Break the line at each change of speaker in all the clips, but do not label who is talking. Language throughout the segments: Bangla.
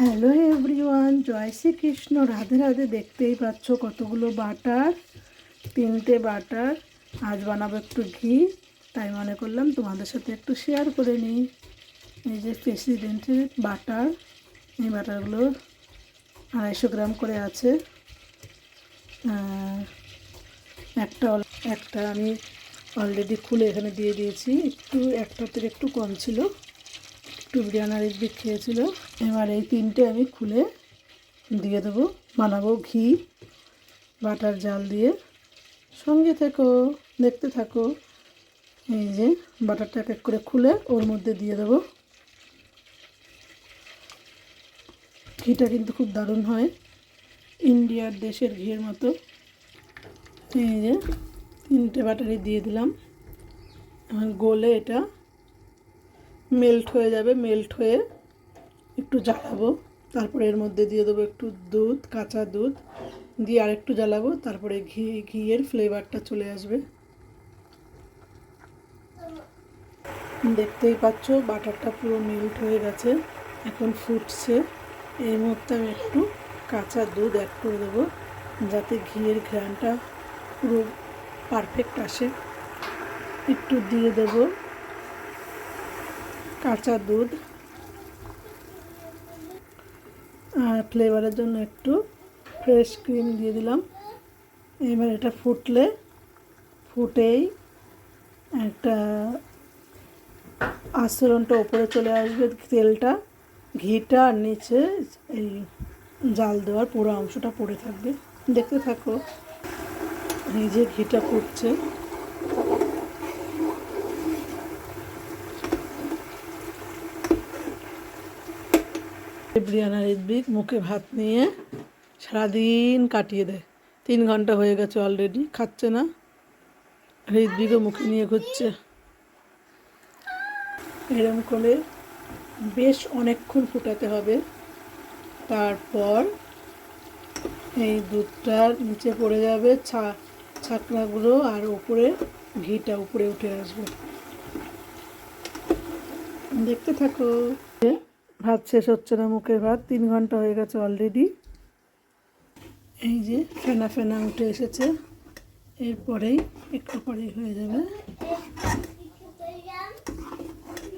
হ্যালো এভরিওয়ান জয় শ্রীকৃষ্ণ রাধে রাধে দেখতেই পাচ্ছ কতগুলো বাটার তিনটে বাটার আজ বানাবো একটু ঘি তাই মনে করলাম তোমাদের সাথে একটু শেয়ার করে নিই এই যে প্রেসিডেন্টের বাটার এই বাটারগুলো আড়াইশো গ্রাম করে আছে। একটা একটা আমি অলরেডি খুলে এখানে দিয়ে দিয়েছি। একটু একটা থেকে একটু কম ছিল। একটু বিরিয়ানার দিক খেয়েছিল। এবার এই তিনটে আমি খুলে দিয়ে দেবো। বানাবো ঘি, বাটার জাল দিয়ে। সঙ্গে থেকো, দেখতে থাকো। এই যে বাটারটা এক এক করে খুলে ওর মধ্যে দিয়ে দেবো। ঘিটা কিন্তু খুব দারুণ হয়। ইন্ডিয়ার দেশের ঘিয়ের মতো। এই যে তিনটে বাটারি দিয়ে দিলাম। গোলে এটা মেল্ট হয়ে যাবে মেল্ট হয়ে একটু জ্বালাবো। তারপরে এর মধ্যে দিয়ে দেবো একটু দুধ, কাঁচা দুধ। দিয়ে আর একটু জ্বালাবো, তারপরে ঘি, ঘিয়ের ফ্লেভারটা চলে আসবে। দেখতেই পাচ্ছ, বাটারটা পুরো মেল্ট হয়ে গেছে, এখন ফুটছে। এই মুহূর্তে আমি একটু কাঁচা দুধ অ্যাড করে দেবো, যাতে ঘিয়ের ঘ্রাণটা পুরো পারফেক্ট আসে। একটু দিয়ে দেবো। কাঁচা দুধ। আর ফ্লেভারের জন্য একটু ফ্রেশ ক্রিম দিয়ে দিলাম। এবার এটা ফুটলে, ফুটেই একটা আচরণটা ওপরে চলে আসবে তেলটা। ঘিটা আর নিচে এই জাল দেওয়ার পুরো অংশটা পড়ে থাকবে। দেখতে থাকো, এই যে ঘিটা ফুটছে। ব্রিয়ানা ঋদ্বিক মুখে ভাত নিয়ে সারাদিন কাটিয়ে দেয়। তিন ঘণ্টা হয়ে গেছে অলরেডি খাচ্ছে না। ঋদ্বিকও মুখে নিয়ে ঘুরছে। এরম করে বেশ অনেকক্ষণ ফুটাতে হবে। তারপর এই দুধটা নিচে পড়ে যাবে, ছা, ছাকনাগুলো আর উপরে ঘিটা উপরে উঠে আসবে। দেখতে থাকো। ভাত শেষ হচ্ছে না, মুখের ভাত। তিন ঘণ্টা হয়ে গেছে অলরেডি এই যে ফেনা ফেনা উঠে এসেছে। এরপরেই একটু পরেই হয়ে যাবে।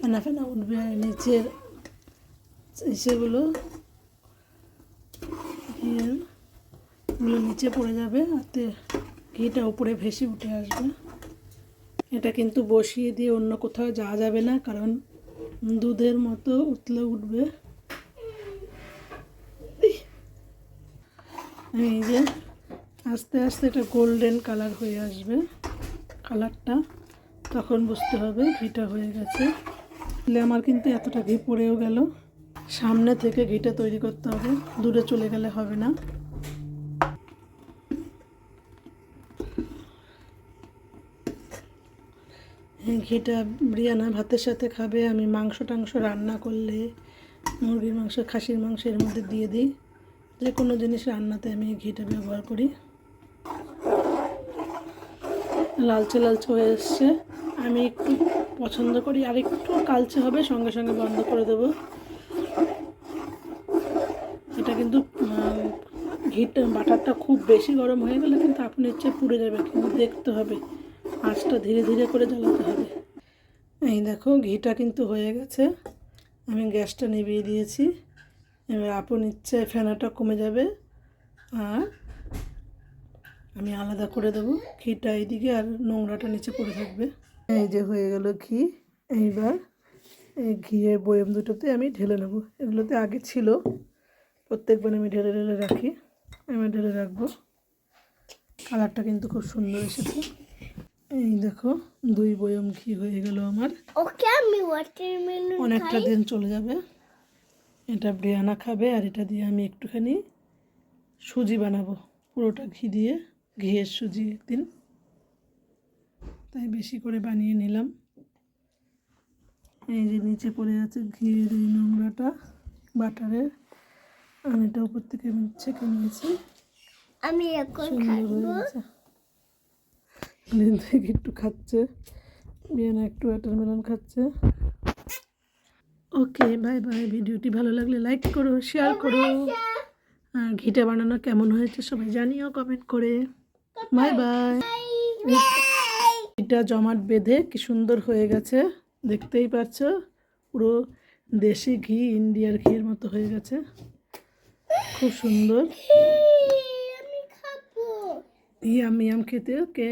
ফেনা ফেনা উঠবে আর নিচের ইসেগুলো। ঘিয়েরগুলো নিচে পড়ে যাবে আর তে- ঘিটা উপরে ভেসে উঠে আসবে। এটা কিন্তু বসিয়ে দিয়ে অন্য কোথাও যাওয়া যাবে না, কারণ দুধের মতো উতলে উঠবে। এই যে আস্তে আস্তে এটা গোল্ডেন কালার হয়ে আসবে। কালারটা তখন বুঝতে হবে, ঘিটা হয়ে গেছে। তাহলে আমার কিন্তু এতটা ঘি পড়েও গেল। সামনে থেকে ঘিটা তৈরি করতে হবে। দূরে চলে গেলে হবে না। ঘিটা বিরিয়ানা ভাতের সাথে খাবে, আমি মাংস টাংস রান্না করলে মুরগির মাংস, খাসির মাংস এর মধ্যে দিয়ে দিই। যে কোনো জিনিস রান্নাতে আমি ঘিটা ব্যবহার করি। লালচে লালচে হয়ে এসছে। আমি একটু পছন্দ করি, আর একটু কালচে হবে, সঙ্গে সঙ্গে বন্ধ করে দেবো। এটা কিন্তু ঘিটা, বাটারটা খুব বেশি গরম হয়ে গেলে কিন্তু আপনি ইচ্ছে পুড়ে যাবে, কিন্তু দেখতে হবে। আঁচটা ধীরে ধীরে করে জ্বালাতে হবে। এই দেখো, ঘিটা কিন্তু হয়ে গেছে। আমি গ্যাসটা নিভিয়ে দিয়েছি। এবার আপন ইচ্ছে ফেনাটা কমে যাবে। আর আমি আলাদা করে দেবো। ঘিটা এইদিকে আর নোংরাটা নিচে পড়ে থাকবে। এই যে হয়ে গেল ঘি। এইবার এই ঘিয়ের বয়ম দুটোতে আমি ঢেলে নেব। এগুলোতে আগে ছিল। প্রত্যেকবার আমি ঢেলে ঢেলে রাখি। আমি ঢেলে রাখব। কালারটা কিন্তু খুব সুন্দর এসেছে। এই দেখো দুই বয়ম ঘি হয়ে গেল আমার।
ওকে আমি ওয়াটারমেলন
অনেকটা দিন চলে যাবে। এটা ব্রিয়ানা খাবে আর এটা দিয়ে আমি একটুখানি সুজি বানাবো। পুরোটা ঘি দিয়ে ঘিয়ের সুজি একদিন। তাই বেশি করে বানিয়ে নিলাম। এই যে নিচে পড়ে আছে ঘিয়ের এই নোংরাটা বাটারের আমি এটা উপর থেকে ছেঁকে নিয়েছি।
আমি এখন খাব।
লিন্দিক একটু খাচ্ছে। বিয়ানা একটু ওয়াটারমেলন খাচ্ছে। ওকে বাই বাই ভিডিওটি ভালো লাগলে লাইক করো শেয়ার করো। আর ঘিটা বানানো কেমন হয়েছে সবাই জানিও কমেন্ট করে। বাই বাই ঘিটা জমাট বেঁধে কি সুন্দর হয়ে গেছে দেখতেই পাচ্ছ। পুরো দেশি ঘি ইন্ডিয়ার ঘির মতো হয়ে গেছে। খুব সুন্দর। ইয়াম ইয়াম খেতে ওকে।